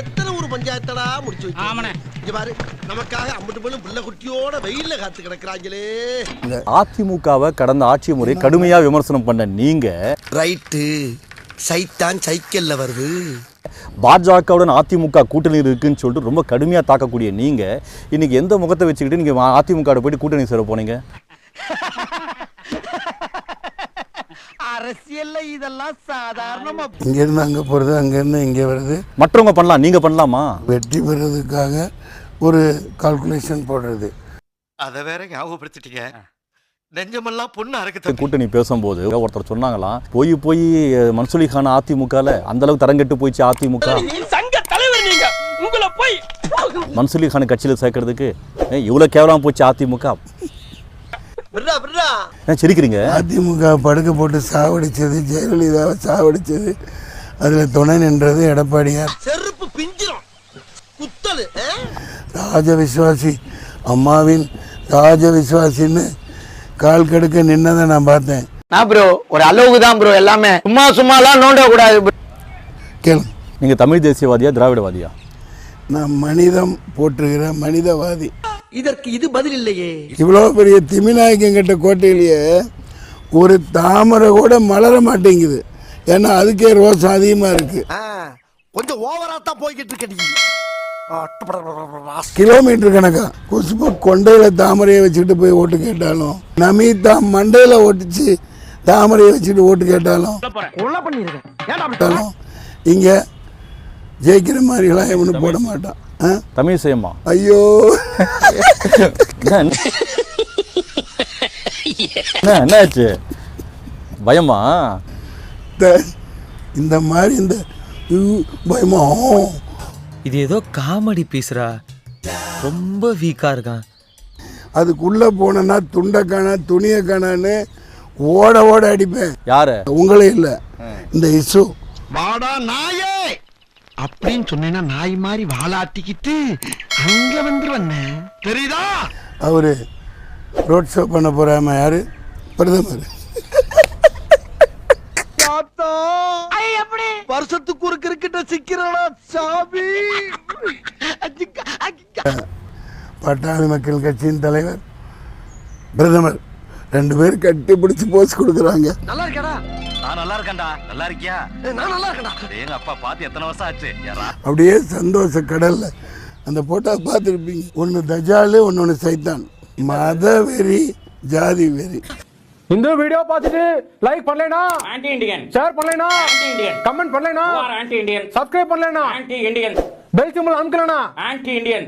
எத்தனை ஊர் பஞ்சாயத்தடா முடிச்சு ஆமாண்ணே. இங்க பாரு நமக்காக அம்பட்டு பெண்ணும் பிள்ளை குட்டியோட வெயில்ல காத்து கிடக்குறாங்களே. அதிமுகவை கடந்த ஆட்சி முறை கடுமையா விமர்சனம் பண்ண நீங்க ரைட்டு. சைத்தான் சைக்கிள்ல வருது. பாஜகவுடன் அதிமுக கூட்டணி இருக்குன்னு சொல்லிட்டு ரொம்ப கடுமையா தாக்கக்கூடிய நீங்க இன்னைக்கு எந்த முகத்தை வச்சுக்கிட்டு நீங்க அதிமுக போயிட்டு கூட்டணி சேர போனீங்க? அரசியல்ல இதெல்லாம் சாதாரணமா இங்கேருந்து அங்கே போகிறது அங்கேருந்து இங்கே வருது மற்றவங்க பண்ணலாம் நீங்க பண்ணலாமா? வெற்றி பெறதுக்காக ஒரு கால்குலேஷன் போடுறது. அத வேற ஞாபகப்படுத்திட்டீங்க. நெஞ்சமெல்லாம் பொண்ணு அறக்கு கூட்டணி பேசும்போது ஒருத்தர் சொன்னாங்களாம் போய் போய் மன்சூலி கான் அதிமுகல அந்த அளவுக்கு தரங்கெட்டு போயிடுச்சு அதிமுக. சங்க தலைவர் நீங்க. உங்களை போய் மன்சூலி கான் கட்சியில் சேர்க்கறதுக்கு ஏன் இவ்வளவு கேவலமா போச்சு அதிமுக. ஏன் சிரிக்கிறீங்க? அதிமுக படுக்க போட்டு சாவடிச்சது ஜெயலலிதாவை சாவடிச்சது அதில் துணை நின்றது எடப்பாடியார். செருப்பு பிஞ்சிரும். குத்தலு? ராஜ விசுவாசி அம்மாவின் ராஜ விசுவாசின்னு கால் கடுக்க நின்னதை நான் பார்த்தேன். நான் ப்ரோ ஒரு அளவுக்கு தான் ப்ரோ எல்லாமே. சும்மா சும்மாலாம் நோண்ட கூடாது. கேளு நீங்க தமிழ் தேசியவாதியா திராவிடவாதியா? நான் மனிதம் போற்றுகிற மனிதவாதி. இதற்கு இது பதில் இல்லையே இவ்வளோ பெரிய திமிநாயக்கங்கிட்ட கோட்டையிலேயே ஒரு தாமரை கூட மலர மாட்டேங்குது. ஏன்னா அதுக்கே ரோசம் அதிகமாக இருக்குது ஆ, கொஞ்சம் ஓவரா தான் போய்கிட்டு இருக்க கிலோமீட்டர் கணக்கா? குஷ்பு கொண்டையில தாமரையை வச்சுட்டு போய் ஓட்டு கேட்டாலும் நமிதா மண்டையில ஓட்டிச்சு தாமரையை வச்சுட்டு ஓட்டு கேட்டாலும் இங்க ஜெயிக்கிற மாதிரிலாம் எவனும் போட மாட்டான்? தமிழ் செய்யமா? ஐயோ. என்ன என்ன? என்னாச்சு? பயமா? த- இந்த மாதிரி இந்த பயமா? இது ஏதோ காமெடி பீஸ்ரா. ரொம்ப வீக்கா இருக்கான். அதுக்குள்ள போனேன்னா துண்டை காணா துணியை காணான்னு ஓட ஓட அடிப்பேன். யாரு? உங்களே இல்லை. இந்த இசு வாடா நாயே! அப்படின்னு சொன்னேன்னா நாய் மாதிரி வாலாட்டிக்கிட்டு அங்க வந்துருவண்ணே. தெரியுதா? அவரு ரோட் ஷோ பண்ண போறாம யாரு? பிரதமர். தாத்தா! வருஷத்துக்கு ஒரு கிரிக்கெட்ட சிக்கிறடா சாமி. பட்டாளி மக்கள் கட்சியின் தலைவர் பிரதமர். ரெண்டு பேரும் கட்டி பிடிச்சி போஸ் கொடுக்குறாங்க. நல்லா இருக்கடா? நான் நல்லா இருக்கேன்டா. நல்லா இருக்கியா? நான் நல்லா இருக்கடா எங்க அப்பா பார்த்து எத்தனை வருஷம் ஆச்சு? யாரா? அப்படியே சந்தோஷ கடல்ல அந்த போட்டோ பார்த்துருப்பீங்க. ஒன்று தஜாலு ஒன்று சைத்தான். மத வெறி ஜாதி வெறி. இந்த வீடியோ பார்த்துட்டு லைக் பண்ணலைனா ஆன்டி இண்டியன் ஷேர் பண்ணலைனா ஆன்டி இண்டியன் கமெண்ட் பண்ணலைனா ஆன்டி இண்டியன் சப்ஸ்கிரைப் பண்ணலைனா ஆன்டி இண்டியன் பெல் சிம்பிள் அமுக்கலனா ஆன்டி இண்டியன்